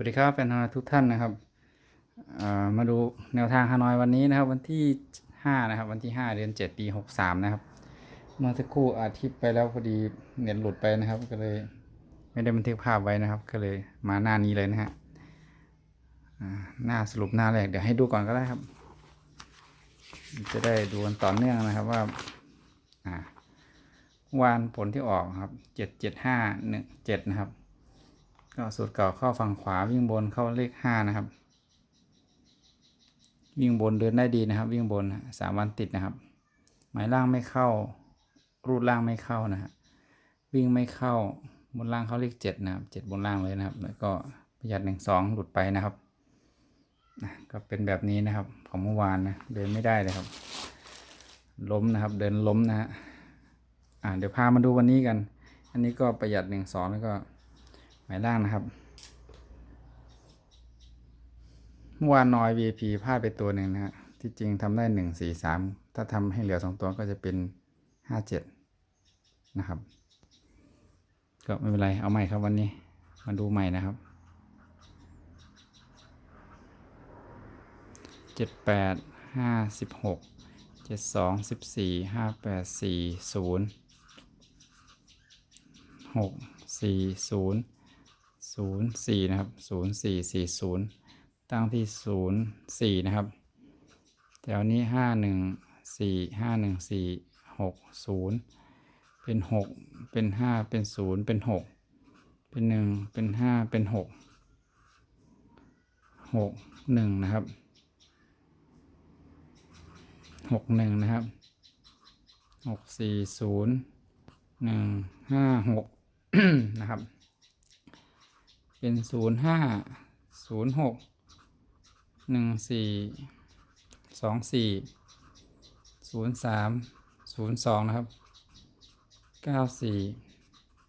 วัสดีครับแฟนฮานอยทุกท่านนะครับามาดูแนวทางฮานอยวันนี้นะครับ วันที่ 5 นะครับ วันที่ 5 เดือน 7 ปี 63 นะครับ เมื่อสักครู่อาทิตย์ไปแล้วพอดีเน็ตหลุดไปนะครับ ก็เลยไม่ได้บันทึกภาพไว้นะครับ ก็เลยมาหน้านี้เลยนะฮะหน้าสรุปหน้าแรกเดี๋ยวให้ดูก่อนก็ได้ครับ จะได้ดูกันต่อเนื่องนะครับว่าอ่าวานผลที่ออกครับ 77517 นะครับ ก็สูตรเก่าเข้าฝั่งขวาวิ่งบนเข้าเลขห้านะครับ วิ่งบนเดินได้ดีนะครับ วิ่งบนสามวันติดนะครับ หมายล่างไม่เข้า รูดล่างไม่เข้านะฮะวิ่งไม่เข้าบนล่างเข้าเลขเจ็ดนะครับเจ็ดบนล่างเลยนะครับ แล้วก็ประหยัดหนึ่งสองหลุดไปนะครับก็เป็นแบบนี้นะครับของเมื่อวานนะเดินไม่ได้เลยครับ ล้มนะครับเดินล้มนะฮะอ่าเดี๋ยวพามาดูวันนี้กัน อันนี้ก็ประหยัดหนึ่งสองแล้วก็ หมายล่างนะครับเมื่อวานนอย VP พลาดไปตัวหนึ่งนะฮะที่จริงทำได้หนึ่งสี่สามถ้าทำให้เหลือสองตัวก็จะเป็นห้าเจ็ดนะครับ ก็ไม่เป็นไร เอาใหม่ครับวันนี้ มาดูใหม่นะครับเจ็ดแปดห้าสิบหกเจ็ดสองสิบสี่ห้าแปดสี่ศูนย์หกสี่ศูนย์ ศูนย์สี่นะครับศูนย์สี่สี่ศูนย์ตั้งที่ศูนย์สี่นะครับ แถวนี้ห้าหนึ่งสี่ห้าหนึ่งสี่หกศูนย์เป็นหกเป็นห้าเป็นศูนย์เป็นหกเป็นหนึ่งเป็นห้าเป็นหกหกหนึ่งนะครับหกหนึ่งนะครับหกสี่ศูนย์หนึ่งห้าหกนะครับ เป็นศูนย์ห้าศูนย์หกหนึ่งสี่สองสี่ศูนย์สามศูนย์สองนะครับเก้าสี่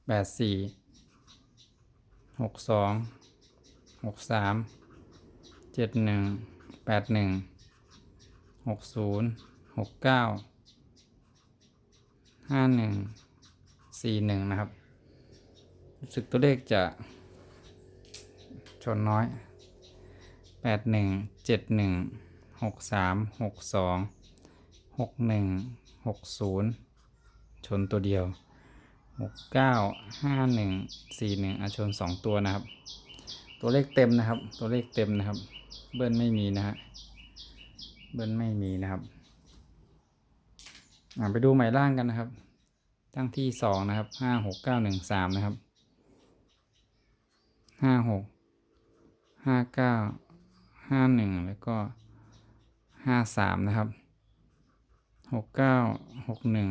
แปดสี่หกสองหกสามเจ็ดหนึ่งแปดหนึ่งหกศูนย์หกเก้าห้าหนึ่งสี่หนึ่งนะครับรู้สึกตัวเลขจะ ชนน้อยแปดหนึ่งเจ็ดหนึ่งหกสามหกสองหกหนึ่งหกศูนย์ชนตัวเดียวหกเก้าห้าหนึ่งสี่หนึ่งอาชนสองตัวนะครับ ตัวเลขเต็มนะครับ ตัวเลขเต็มนะครับ เบิ้ลไม่มีนะฮะ เบิ้ลไม่มีนะครับอ่าไปดูหมายล่างกันนะครับ ตั้งที่สองนะครับห้าหกเก้าหนึ่งสามนะครับห้าหก ห้าเก้าห้าหนึ่งแล้วก็ห้าสามนะครับหกเก้าหกหนึ่ง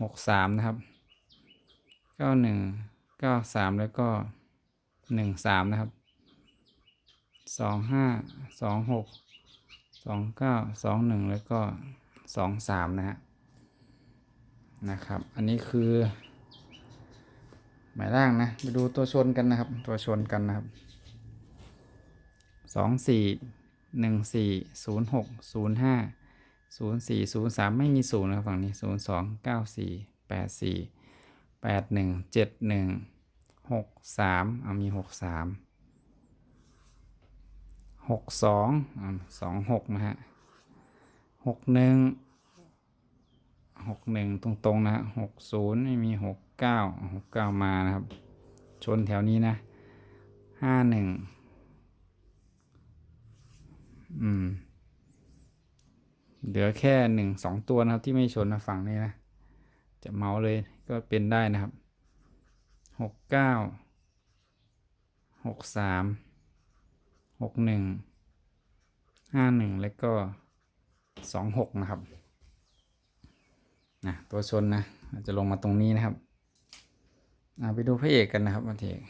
หกสามนะครับเก้าหนึ่งเก้าสามแล้วก็หนึ่งสามนะครับสองห้าสองหกสองเก้าสองหนึ่งแล้วก็สองสามนะฮะนะครับ อันนี้คือ หมายล่างนะ ไปดูตัวชนกันนะครับ ตัวชนกันนะครับ สองสี่หนึ่งสี่ศูนย์หกศูนย์ห้าศูนย์สี่ศูนย์สามไม่มีศูนย์นะฝั่งนี้ศูนย์สองเก้าสี่แปดสี่แปดหนึ่งเจ็ดหนึ่งหกสามเอามีหกสามหกสองสองหกนะฮะหกหนึ่งหกหนึ่งตรงๆนะฮะหกศูนย์ไม่มีหกเก้าหกเก้ามานะครับ ชนแถวนี้นะห้าหนึ่ง อืม เหลือแค่หนึ่งสองตัวนะครับ ที่ไม่ชนนะฝั่งนี้นะ จะเมาเลยก็เป็นได้นะครับหกเก้าหกสามหกหนึ่งห้าหนึ่งแล้วก็สองหกนะครับนะตัวชนนะจะลงมาตรงนี้นะครับอ่าไปดูพระเอกกันนะครับพระเอก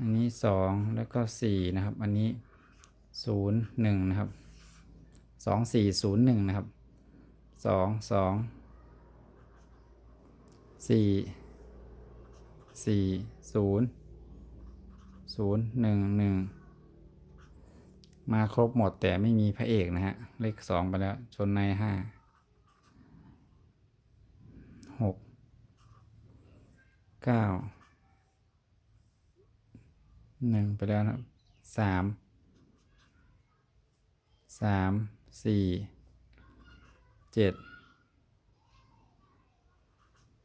อันนี้สองแล้วก็สี่นะครับ อันนี้ศูนย์หนึ่งนะครับสองสี่ศูนย์หนึ่งนะครับสองสองสี่สี่ศูนย์ศูนย์หนึ่งหนึ่งมาครบหมดแต่ไม่มีพระเอกนะฮะ เลขสองไปแล้ว ชนในห้าหกเก้า หนึ่งไปแล้วนะครับสามสามสี่เจ็ด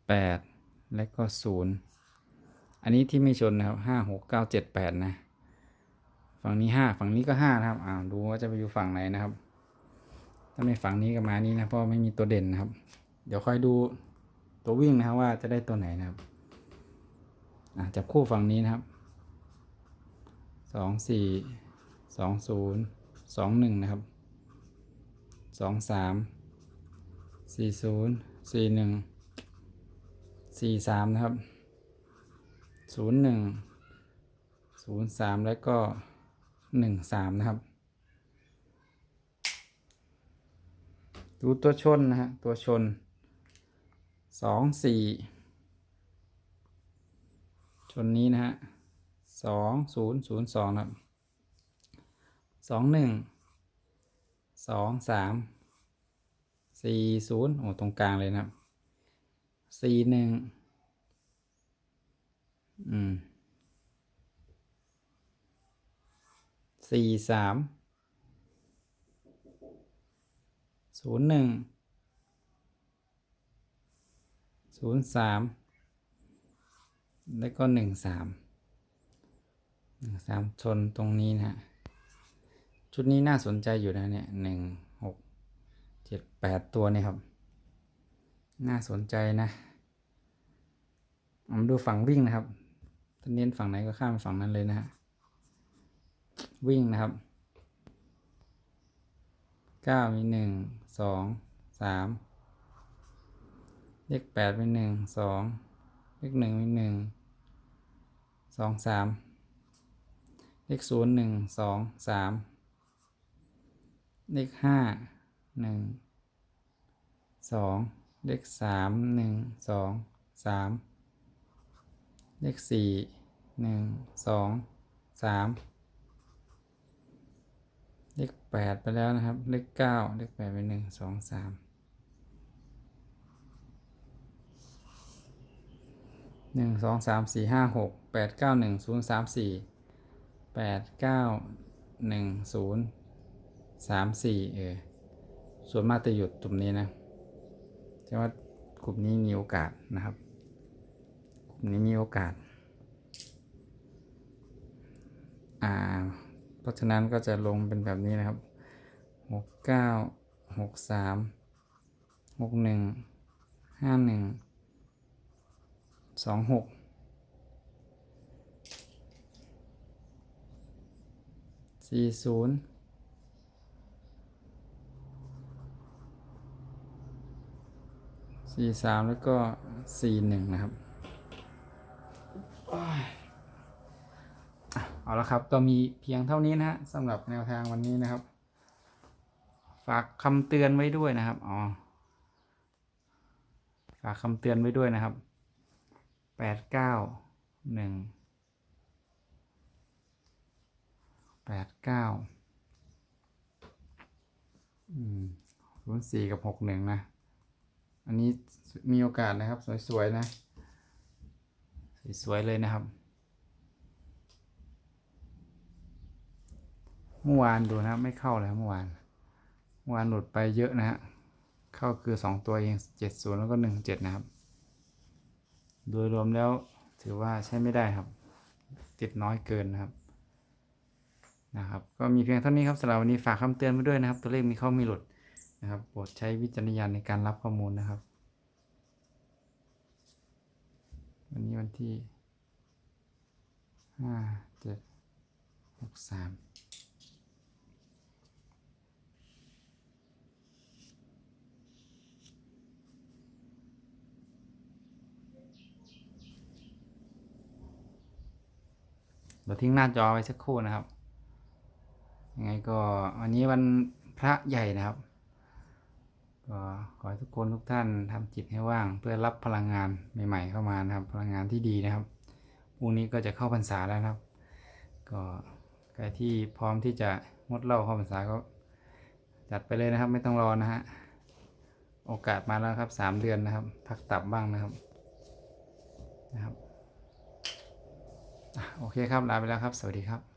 แปดและก็ศูนย์อันนี้ที่ไม่ชนนะครับห้าหกเก้าเจ็ดแปดนะฝั่งนี้ห้าฝั่งนี้ก็ห้านะครับอ้าวดูว่าจะไปอยู่ฝั่งไหนนะครับ ถ้าไม่ฝั่งนี้ก็มานี้นะเพราะไม่มีตัวเด่นนะครับ เดี๋ยวค่อยดูตัววิ่งนะครับว่าจะได้ตัวไหนนะครับอะจับคู่ฝั่งนี้นะครับ สองสี่สองศูนย์สองหนึ่งนะครับสองสามสี่ศูนย์สี่หนึ่งสี่สามนะครับศูนย์หนึ่งศูนย์สามแล้วก็หนึ่งสามนะครับ ดูตัวชนนะฮะตัวชนสองสี่ชนนี้นะฮะ สองศูนย์ศูนย์สองครับสองหนึ่งสองสามสี่ศูนย์โอ้ตรงกลางเลยนะครับสี่หนึ่งอืมสี่สามศูนย์หนึ่งศูนย์สามแล้วก็หนึ่งสาม หนึ่งสามชนตรงนี้นะฮะชุดนี้น่าสนใจอยู่นะเนี่ยหนึ่งหกเจ็ดแปดตัวเนี่ยครับ น่าสนใจนะเอามาดูฝั่งวิ่งนะครับถ้าเน้นฝั่งไหนก็ข้ามฝั่งนั้นเลยนะฮะวิ่งนะครับเก้ามีหนึ่งสองสามเลขแปดมีหนึ่งสองเลขหนึ่งมีหนึ่งสองสาม เลขศูนย์หนึ่งสองสามเลขห้าหนึ่งสองเลขสามหนึ่งสองสามเลขสี่หนึ่งสองสามเลขแปดไปแล้วนะครับ เลขเก้าเลขแปดไปหนึ่งสองสามหนึ่งสองสามสี่ห้าหกแปดเก้าหนึ่งศูนย์สามสี่ แปดเก้าหนึ่งศูนย์สามสี่เออ ส่วนมากจะหยุดตรงนี้นะใช่ว่ากลุ่มนี้มีโอกาสนะครับ กลุ่มนี้มีโอกาส อ่า เพราะฉะนั้นก็จะลงเป็นแบบนี้นะครับหกเก้าหกสามหกหนึ่งห้าหนึ่งสองหก สี่ศูนย์สี่สามแล้วก็สี่หนึ่งนะครับเอาละครับก็มีเพียงเท่านี้นะฮะสำหรับแนวทางวันนี้นะครับ ฝากคำเตือนไว้ด้วยนะครับอ๋อฝากคำเตือนไว้ด้วยนะครับแปดเก้าหนึ่ง แปดเก้าอืมรุ่นสี่กับหกหนึ่งนะ อันนี้มีโอกาสนะครับ สวยๆนะ สวยๆเลยนะครับเมื่อวานดูนะไม่เข้าเลยเมื่อวานเมื่อวานหลุดไปเยอะนะฮะเข้าคือสองตัวเองเจ็ดศูนย์แล้วก็หนึ่งเจ็ดนะครับ โดยรวมแล้วถือว่าใช้ไม่ได้ครับ ติดน้อยเกินนะครับ นะครับก็มีเพียงเท่านี้ครับสำหรับวันนี้ฝากคำเตือนไว้ด้วยนะครับ ตัวเลขมีเข้ามีหลุดนะครับโปรดใช้วิจารณญาณในการรับข้อมูลนะครับ วันนี้วันที่ห้าเจ็ดหกสามเดี๋ยวทิ้งหน้าจอไว้สักครู่นะครับ ยังไงก็วันนี้วันพระใหญ่นะครับ ก็ขอให้ทุกคนทุกท่านทำจิตให้ว่าง เพื่อรับพลังงานใหม่ ๆ เข้ามานะครับ พลังงานที่ดีนะครับพรุ่งนี้ก็จะเข้าพรรษาแล้วนะครับ ก็ใครที่พร้อมที่จะงดเหล้าเข้าพรรษาก็จัดไปเลยนะครับ ไม่ต้องรอนะฮะโอกาสมาแล้วครับสามเดือนนะครับ พักตับบ้างนะครับนะครับโอเคครับลาไปแล้วครับ สวัสดีครับ